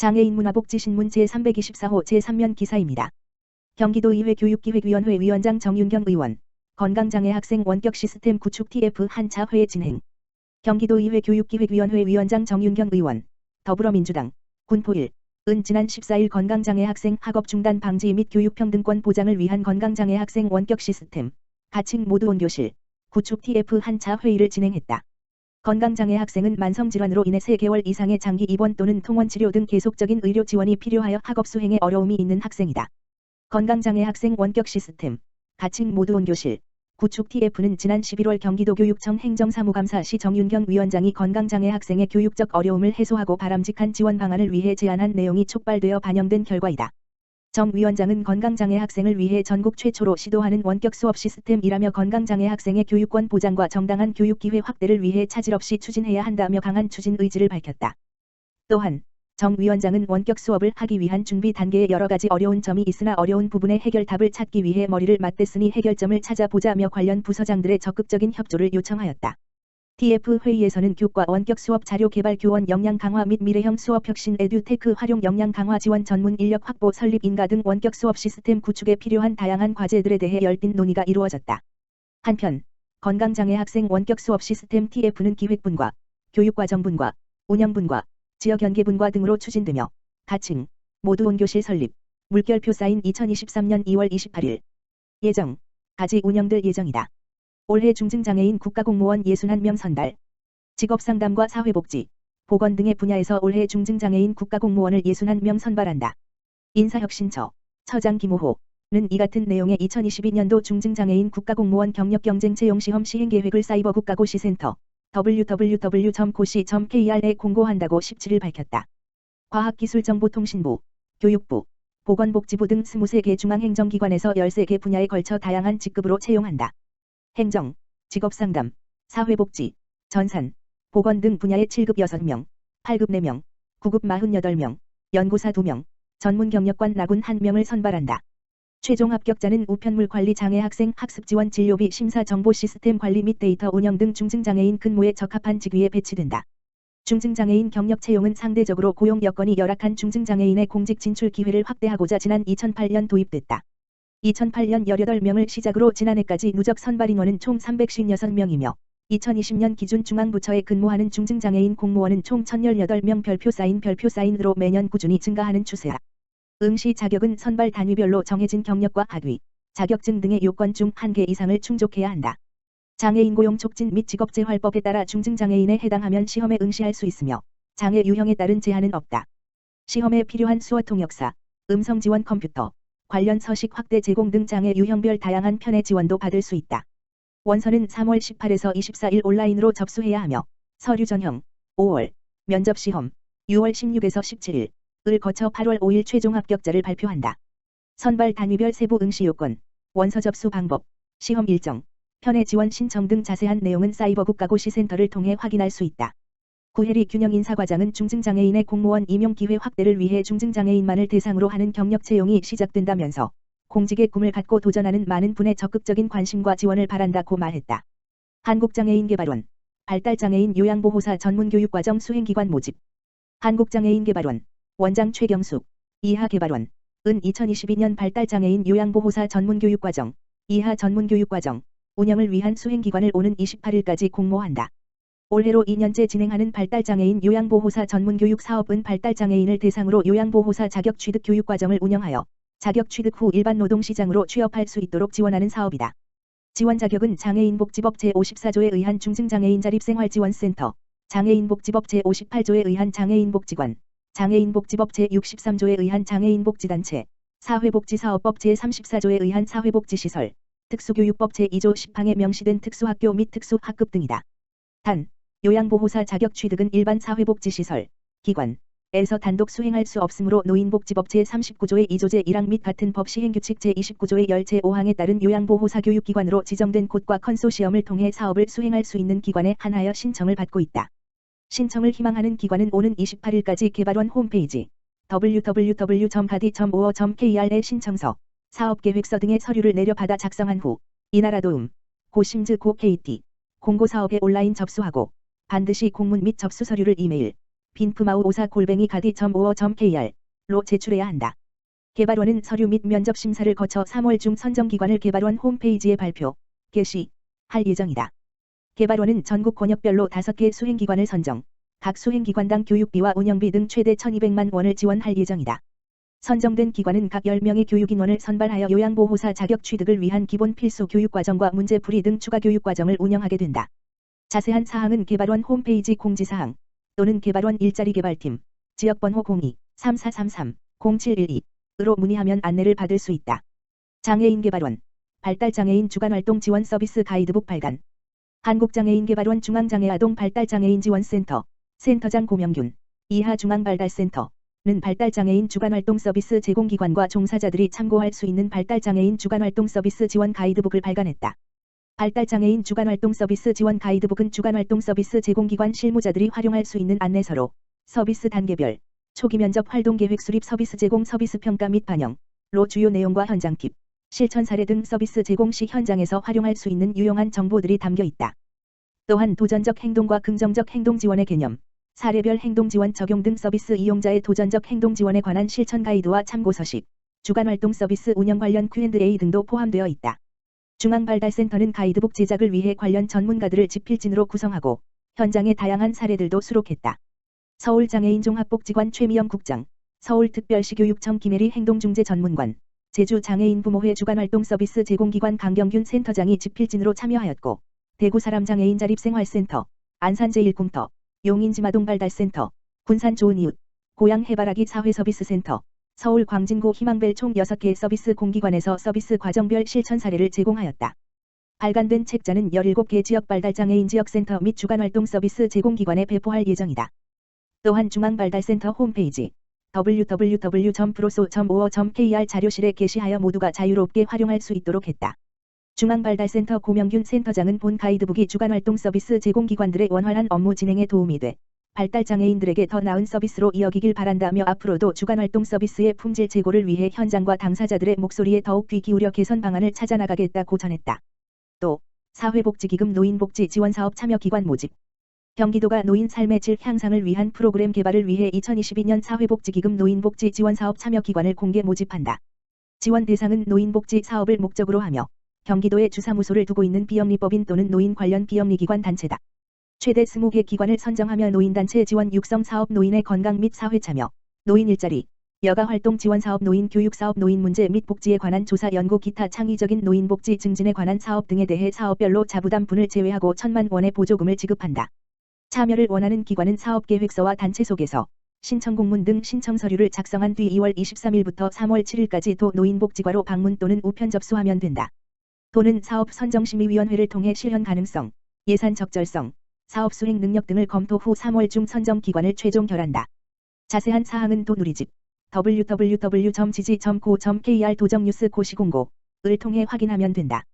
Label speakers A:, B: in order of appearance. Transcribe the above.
A: 장애인 문화복지신문 제324호 제3면 기사입니다. 경기도의회 교육기획위원회 위원장 정윤경 의원, 건강장애 학생 원격 시스템 구축 TF 한차 회의 진행. 경기도의회 교육기획위원회 위원장 정윤경 의원, 더불어민주당, 군포일, 은 지난 14일 건강장애 학생 학업 중단 방지 및 교육평등권 보장을 위한 건강장애 학생 원격 시스템, 가칭 모두 온교실, 구축 TF 한차 회의를 진행했다. 건강장애 학생은 만성질환으로 인해 3개월 이상의 장기 입원 또는 통원치료 등 계속적인 의료 지원이 필요하여 학업 수행에 어려움이 있는 학생이다. 건강장애 학생 원격 시스템, 가칭 모두 온교실, 구축 TF는 지난 11월 경기도 교육청 행정사무감사 시 정윤경 위원장이 건강장애 학생의 교육적 어려움을 해소하고 바람직한 지원 방안을 위해 제안한 내용이 촉발되어 반영된 결과이다. 정 위원장은 건강장애 학생을 위해 전국 최초로 시도하는 원격 수업 시스템이라며 건강장애 학생의 교육권 보장과 정당한 교육기회 확대를 위해 차질 없이 추진해야 한다며 강한 추진 의지를 밝혔다. 또한 정 위원장은 원격 수업을 하기 위한 준비 단계에 여러 가지 어려운 점이 있으나 어려운 부분의 해결답을 찾기 위해 머리를 맞댔으니 해결점을 찾아보자며 관련 부서장들의 적극적인 협조를 요청하였다. TF 회의에서는 교과 원격 수업 자료 개발 교원 역량 강화 및 미래형 수업 혁신 에듀테크 활용 역량 강화 지원 전문 인력 확보 설립 인가 등 원격 수업 시스템 구축에 필요한 다양한 과제들에 대해 열띤 논의가 이루어졌다. 한편 건강장애 학생 원격 수업 시스템 TF는 기획분과 교육과정분과 운영분과 지역연계분과 등으로 추진되며 가칭 모두 온교실 설립 물결표 사인 2023년 2월 28일 예정 까지 운영될 예정이다. 올해 중증장애인 국가공무원 61명 선발, 직업상담과 사회복지, 보건 등의 분야에서 올해 중증장애인 국가공무원을 61명 선발한다. 인사혁신처, 처장 김호호는 이 같은 내용의 2022년도 중증장애인 국가공무원 경력경쟁 채용시험 시행계획을 사이버 국가고시센터 www.고시.kr에 공고한다고 17일 밝혔다. 과학기술정보통신부, 교육부, 보건복지부 등 23개 중앙행정기관에서 13개 분야에 걸쳐 다양한 직급으로 채용한다. 행정, 직업상담, 사회복지, 전산, 보건 등 분야의 7급 6명, 8급 4명, 9급 48명, 연구사 2명, 전문 경력관 나군 1명을 선발한다. 최종 합격자는 우편물 관리 장애 학생 학습 지원 진료비 심사 정보 시스템 관리 및 데이터 운영 등 중증 장애인 근무에 적합한 직위에 배치된다. 중증 장애인 경력 채용은 상대적으로 고용 여건이 열악한 중증 장애인의 공직 진출 기회를 확대하고자 지난 2008년 도입됐다. 2008년 18명을 시작으로 지난해까지 누적 선발 인원은 총 356명이며 2020년 기준 중앙부처에 근무하는 중증장애인 공무원은 총 1018명 별표 사인 별표 사인으로 매년 꾸준히 증가하는 추세다. 응시 자격은 선발 단위별로 정해진 경력과 학위, 자격증 등의 요건 중 한 개 이상을 충족해야 한다. 장애인 고용 촉진 및 직업재활법에 따라 중증장애인에 해당하면 시험에 응시할 수 있으며 장애 유형에 따른 제한은 없다. 시험에 필요한 수어 통역사, 음성 지원 컴퓨터, 관련 서식 확대 제공 등 장애 유형별 다양한 편의 지원도 받을 수 있다. 원서는 3월 18에서 24일 온라인으로 접수해야 하며 서류 전형 5월, 면접 시험 6월 16에서 17일 을 거쳐 8월 5일 최종 합격자를 발표한다. 선발 단위별 세부 응시 요건, 원서 접수 방법, 시험 일정, 편의 지원 신청 등 자세한 내용은 사이버 국가고시센터를 통해 확인할 수 있다. 구혜리 균형 인사과장은 중증장애인의 공무원 임용 기회 확대를 위해 중증장애인만을 대상으로 하는 경력 채용이 시작된다면서 공직의 꿈을 갖고 도전하는 많은 분의 적극적인 관심과 지원을 바란다고 말했다. 한국장애인개발원 발달장애인 요양보호사 전문교육과정 수행기관 모집 한국장애인개발원 원장 최경숙 이하개발원 은 2022년 발달장애인 요양보호사 전문교육과정 이하 전문교육과정 운영을 위한 수행기관을 오는 28일까지 공모한다. 올해로 2년째 진행하는 발달장애인 요양보호사 전문교육 사업은 발달장애인을 대상으로 요양보호사 자격 취득 교육 과정을 운영하여 자격 취득 후 일반 노동시장으로 취업할 수 있도록 지원하는 사업이다. 지원 자격은 장애인복지법 제54조에 의한 중증장애인 자립생활지원센터, 장애인복지법 제58조에 의한 장애인복지관, 장애인복지법 제63조에 의한 장애인복지단체, 사회복지사업법 제34조에 의한 사회복지시설, 특수교육법 제2조 10항에 명시된 특수학교 및 특수학급 등이다. 단, 요양보호사 자격 취득은 일반 사회복지시설, 기관, 에서 단독 수행할 수 없으므로 노인복지법 제39조의 2조 제 1항 및 같은 법 시행규칙 제29조의 열 제 5항에 따른 요양보호사 교육기관으로 지정된 곳과 컨소시엄을 통해 사업을 수행할 수 있는 기관에 한하여 신청을 받고 있다. 신청을 희망하는 기관은 오는 28일까지 개발원 홈페이지 www.gadi.or.kr에 신청서, 사업계획서 등의 서류를 내려받아 작성한 후 이 나라 도움, 고심즈 고 KT, 공고사업에 온라인 접수하고 반드시 공문 및 접수 서류를 이메일, 빈프마우 오사 골뱅이 가디.5어.kr로 제출해야 한다. 개발원은 서류 및 면접 심사를 거쳐 3월 중 선정기관을 개발원 홈페이지에 발표, 게시, 할 예정이다. 개발원은 전국 권역별로 5개 수행기관을 선정, 각 수행기관당 교육비와 운영비 등 최대 1200만 원을 지원할 예정이다. 선정된 기관은 각 10명의 교육인원을 선발하여 요양보호사 자격 취득을 위한 기본 필수 교육과정과 문제풀이 등 추가 교육과정을 운영하게 된다. 자세한 사항은 개발원 홈페이지 공지사항 또는 개발원 일자리 개발팀 지역번호 02-3433-0712으로 문의하면 안내를 받을 수 있다. 장애인 개발원 발달장애인 주간활동 지원 서비스 가이드북 발간 한국장애인개발원 중앙장애아동 발달장애인 지원센터 센터장 고명균 이하 중앙발달센터 는 발달장애인 주간활동 서비스 제공기관과 종사자들이 참고할 수 있는 발달장애인 주간활동 서비스 지원 가이드북을 발간했다. 발달장애인 주간활동 서비스 지원 가이드북은 주간활동 서비스 제공기관 실무자들이 활용할 수 있는 안내서로 서비스 단계별, 초기 면접 활동 계획 수립 서비스 제공 서비스 평가 및 반영로 주요 내용과 현장 팁, 실천 사례 등 서비스 제공 시 현장에서 활용할 수 있는 유용한 정보들이 담겨 있다. 또한 도전적 행동과 긍정적 행동 지원의 개념, 사례별 행동 지원 적용 등 서비스 이용자의 도전적 행동 지원에 관한 실천 가이드와 참고 서식, 주간 활동 서비스 운영 관련 Q&A 등도 포함되어 있다. 중앙발달센터는 가이드북 제작을 위해 관련 전문가들을 집필진으로 구성하고 현장의 다양한 사례들도 수록했다. 서울장애인종합복지관 최미영 국장, 서울특별시교육청 김혜리 행동중재 전문관, 제주장애인 부모회 주간활동 서비스 제공기관 강경균 센터장이 집필진으로 참여하였고 대구 사람장애인 자립생활센터, 안산제일공터, 용인지마동 발달센터, 군산 좋은 이웃, 고양 해바라기 사회서비스센터, 서울 광진구 희망벨 총 6개 서비스 공기관에서 서비스 과정별 실천 사례를 제공하였다. 발간된 책자는 17개 지역 발달장애인 지역센터 및 주간활동 서비스 제공기관에 배포할 예정이다. 또한 중앙발달센터 홈페이지 www.proso.or.kr 자료실에 게시하여 모두가 자유롭게 활용할 수 있도록 했다. 중앙발달센터 고명균 센터장은 본 가이드북이 주간활동 서비스 제공기관들의 원활한 업무 진행에 도움이 돼 발달장애인들에게 더 나은 서비스로 이어기길 바란다며 앞으로도 주간활동 서비스의 품질 제고를 위해 현장과 당사자들의 목소리에 더욱 귀 기울여 개선 방안을 찾아나가겠다고 전했다. 또 사회복지기금 노인복지 지원사업 참여기관 모집 경기도가 노인 삶의 질 향상을 위한 프로그램 개발을 위해 2022년 사회복지기금 노인복지 지원사업 참여기관을 공개 모집한다. 지원 대상은 노인복지 사업을 목적으로 하며 경기도에 주사무소를 두고 있는 비영리법인 또는 노인 관련 비영리기관 단체다. 최대 20개 기관을 선정하며 노인단체 지원 육성 사업 노인의 건강 및 사회 참여, 노인 일자리, 여가 활동 지원 사업 노인 교육 사업 노인 문제 및 복지에 관한 조사 연구 기타 창의적인 노인 복지 증진에 관한 사업 등에 대해 사업별로 자부담분을 제외하고 천만 원의 보조금을 지급한다. 참여를 원하는 기관은 사업계획서와 단체 속에서 신청 공문 등 신청 서류를 작성한 뒤 2월 23일부터 3월 7일까지 도 노인복지과로 방문 또는 우편 접수하면 된다. 도는 사업 선정심의위원회를 통해 실현 가능성, 예산 적절성, 사업 수행 능력 등을 검토 후 3월 중 선정 기관을 최종 결한다. 자세한 사항은 도 누리집 www.지지.go.kr 도정뉴스 고시공고를 통해 확인하면 된다.